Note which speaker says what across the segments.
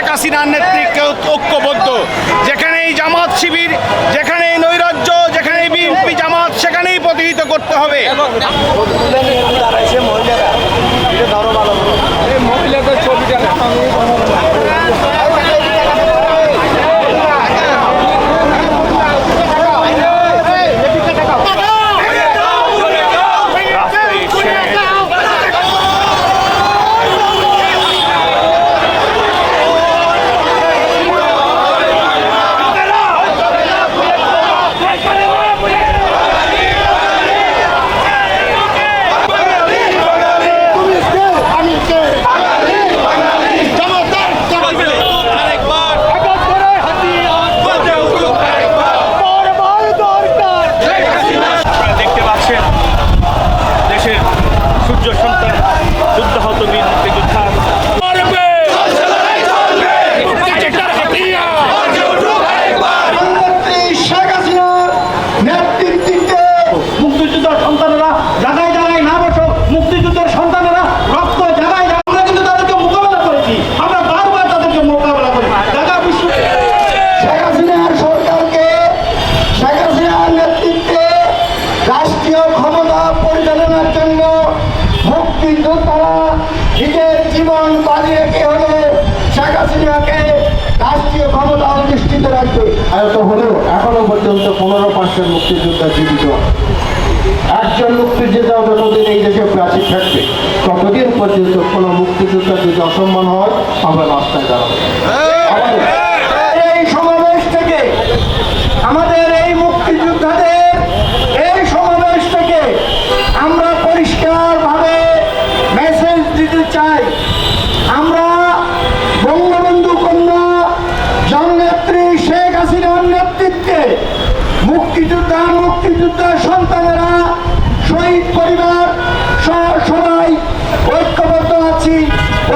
Speaker 1: জামাত ঐক্যবদ্ধ। যেখানে এই জামাত শিবির যেখানে এই নৈরাজ্য যেখানে এই বিএনপি জামাত সেখানেই প্রতিহিত করতে হবে।
Speaker 2: আপনারা দেখতে পাচ্ছেন দেশের সূর্য সন্তান যুদ্ধাহত বীর মুক্তিযোদ্ধা
Speaker 3: প্রধানমন্ত্রী শেখ হাসিনার নেতৃত্বে মুক্তিযুদ্ধের সন্তানেরা জায়গায় জায়গায় না বসো মুক্তিযুদ্ধের সন্তানেরা রক্ত জায়গায় জায়গায়- আমরা কিন্তু তাদেরকে মোকাবেলা করেছি আমরা বারবার তাদেরকে মোকাবেলা করি ঢাকা বিশ্ব শেখ হাসিনার সরকারকে শেখ হাসিনার নেতৃত্বে রাষ্ট্রীয় ক্ষমতা পরিচালনার জন্য মুক্তিযোদ্ধারা নিজের জীবন বাজি রেখে হলে শেখ হাসিনাকে রাষ্ট্রীয় ক্ষমতা অধিষ্ঠিত রাখবে। আয়ত হলেও এখনও পর্যন্ত পনেরো পার্সেন্ট মুক্তিযোদ্ধা জীবিত। একজন মুক্তিযোদ্ধা যতদিন এই দেশে প্রাচীর থাকবে ততদিন পর্যন্ত কোনো মুক্তিযোদ্ধা যদি অসম্মান হয় আমরা রাস্তায় দাঁড়াবো আমাদের এই সমাবেশ থেকে আমাদের এই মুক্তিযোদ্ধাদের এই সমাবেশ থেকে আমরা পরিষ্কারভাবে মেসেজ দিতে চাই আমরা বঙ্গবন্ধু কন্যা জননেত্রী শেখ হাসিনার নেতৃত্বে মুক্তিযোদ্ধা মুক্তিযোদ্ধা সন্তানেরা, শহীদ পরিবার সবাই ঐক্যবদ্ধ আছি,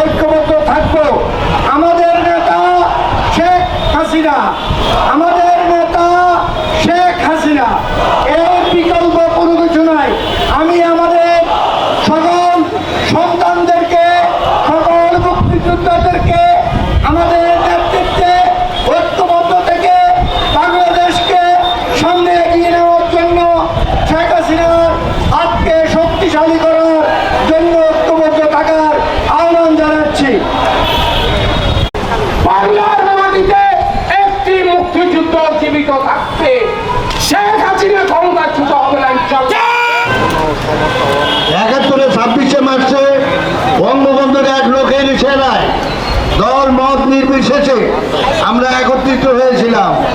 Speaker 3: ঐক্যবদ্ধ থাকব। আমাদের নেতা শেখ হাসিনা, আমাদের নেতা শেখ হাসিনা, এর বিকল্প
Speaker 4: বাংলার একটি মুক্তিযুদ্ধ জীবিত থাকবে শেখ হাসিনা ক্ষমতাচ্যুত হবে না
Speaker 3: একাত্তরে ছাব্বিশে মার্চে বঙ্গবন্ধুর এক লোকের সেনায় দল মত নির্বিশেষে আমরা একত্রিত হয়েছিলাম।